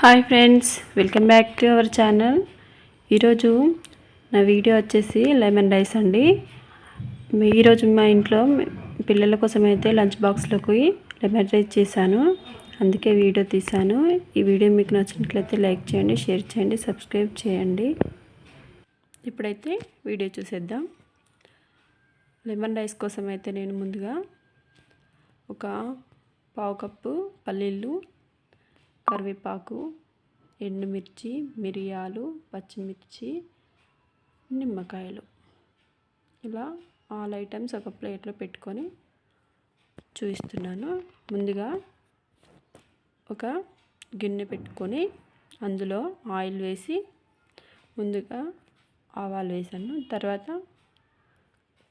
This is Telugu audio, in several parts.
Hi friends welcome back to our channel. ఈరోజు నా వీడియో వచ్చేసి లెమన్ రైస్ అండి. ఈరోజు మా ఇంట్లో పిల్లల కోసం అయితే లంచ్ బాక్స్లోకి లెమన్ రైస్ చేశాను. అందుకే వీడియో తీశాను. ఈ వీడియో మీకు నచ్చినట్లయితే లైక్ చేయండి షేర్ చేయండి సబ్స్క్రైబ్ చేయండి. ఇప్పుడైతే వీడియో చూసేద్దాం. లెమన్ రైస్ కోసం అయితే నేను ముందుగా ఒక పావు కప్పు పల్లీలు కరివేపాకు ఎండుమిర్చి మిరియాలు పచ్చిమిర్చి నిమ్మకాయలు. ఇలా ఆల్ ఐటమ్స్ ఒక ప్లేట్లో పెట్టుకొని చూపిస్తున్నాను ముందుగా ఒక గిన్నె పెట్టుకొని అందులో ఆయిల్ వేసి ముందుగా ఆవాలు వేసాను. తర్వాత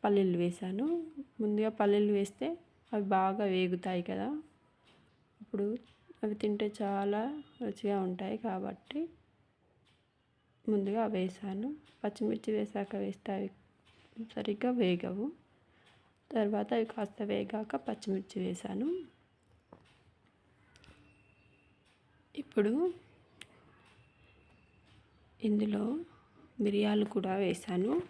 పల్లీలు వేసాను. ముందుగా పల్లీలు వేస్తే అవి బాగా వేగుతాయి కదా. ఇప్పుడు అవి తింటే చాలా రుచిగా ఉంటాయి కాబట్టి ముందుగా వేసాను. పచ్చిమిర్చి వేసాక వేస్తే అవి సరిగ్గా వేగవు. తర్వాత అవి కాస్త వేగాక పచ్చిమిర్చి వేసాను. ఇప్పుడు ఇందులో మిరియాలు కూడా వేసాను.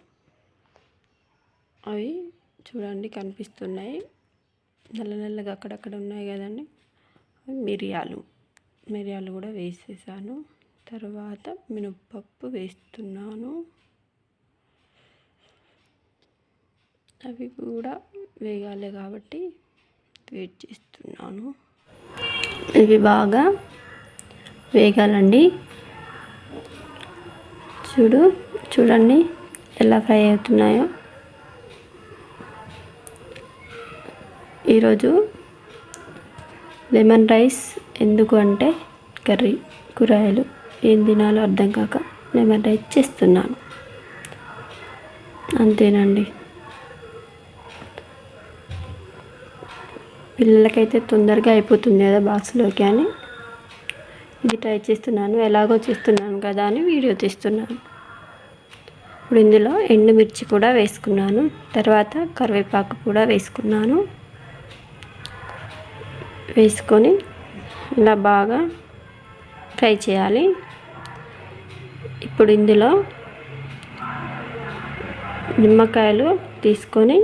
అవి చూడండి కనిపిస్తున్నాయి. నల్ల నల్లగా అక్కడక్కడ ఉన్నాయి కదండి. మిరియాలు. మిరియాలు కూడా వేసేసాను. తర్వాత మినప్పప్పు వేస్తున్నాను. అవి కూడా వేగాలి కాబట్టి వెయిట్ చేస్తున్నాను. ఇవి బాగా వేగాలండి. చూడు చూడండి ఎలా ఫ్రై అవుతున్నాయో. ఈరోజు లెమన్ రైస్ ఎందుకు అంటే కర్రీ కూరగాయలు ఏం తినాలో అర్థం కాక లెమన్ రైస్ చేస్తున్నాను. అంతేనండి. పిల్లలకైతే తొందరగా అయిపోతుంది కదా బాక్స్లోకి అని. ఇది ట్రై చేస్తున్నాను ఎలాగో చేస్తున్నాను కదా అని వీడియో తీస్తున్నాను. ఇప్పుడు ఇందులో ఎండుమిర్చి కూడా వేసుకున్నాను తర్వాత కరివేపాకు కూడా వేసుకున్నాను. వేసుకొని ఇలా బాగా ఫ్రై చేయాలి. ఇప్పుడు ఇందులో నిమ్మకాయలు తీసుకొని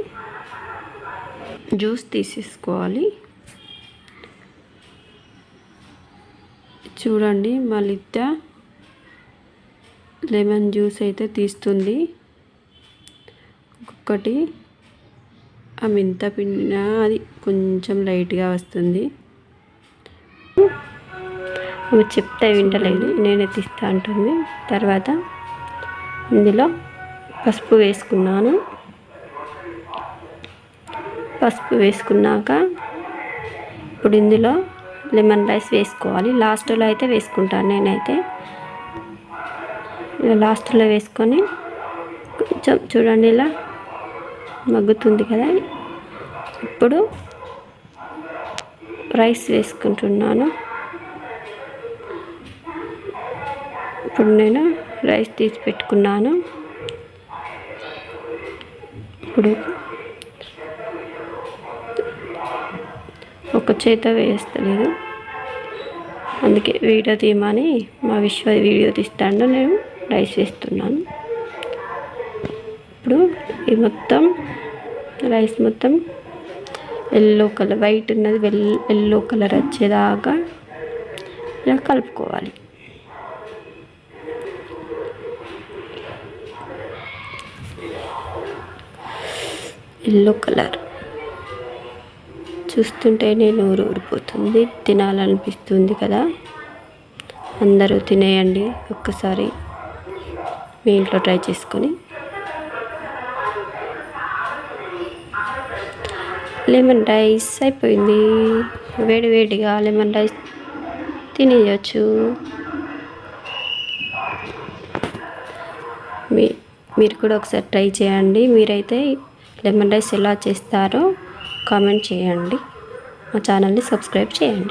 జ్యూస్ తీసేసుకోవాలి. చూడండి మా లిత్త లెమన్ జ్యూస్ అయితే తీస్తుంది. ఒక్కొక్కటి ఆ మెంత పిండిన అది కొంచెం లైట్గా వస్తుంది. ఆమె చెప్తే వింటలేదు. నేనే తీస్తా అంటుంది. తర్వాత ఇందులో పసుపు వేసుకున్నాను. పసుపు వేసుకున్నాక ఇప్పుడు ఇందులో లెమన్ రైస్ వేసుకోవాలి. లాస్ట్లో అయితే వేసుకుంటాను నేనైతే. ఇలా లాస్ట్లో వేసుకొని కొంచెం చూడండి ఇలా మగ్గుతుంది కదా. ఇప్పుడు రైస్ వేసుకుంటున్నాను. ఇప్పుడు నేను రైస్ తీసి పెట్టుకున్నాను. ఇప్పుడు ఒక చేత వేస్తలేదు అందుకే వీడియో తీయమని మా విశ్వ వీడియో తీస్తాను. నేను రైస్ వేస్తున్నాను. ఇప్పుడు ఇది మొత్తం రైస్ మొత్తం ఎల్లో కలర్ వైట్ ఉన్నది వెల్ ఎల్లో కలర్ వచ్చేదాకా ఇలా కలుపుకోవాలి. Yellow colour. చూస్తుంటేనే నోరు ఊరిపోతుంది తినాలనిపిస్తుంది కదా. అందరూ తినేయండి ఒక్కసారి. మీ ఇంట్లో ట్రై చేసుకొని లెమన్ రైస్ అయిపోయింది. వేడి వేడిగా లెమన్ రైస్ తినేయచ్చు. మీ మీరు కూడా ఒకసారి ట్రై చేయండి. మీరైతే లెమన్ రైస్ ఎలా చేస్తారో కామెంట్ చేయండి. మా ఛానల్ని సబ్స్క్రైబ్ చేయండి.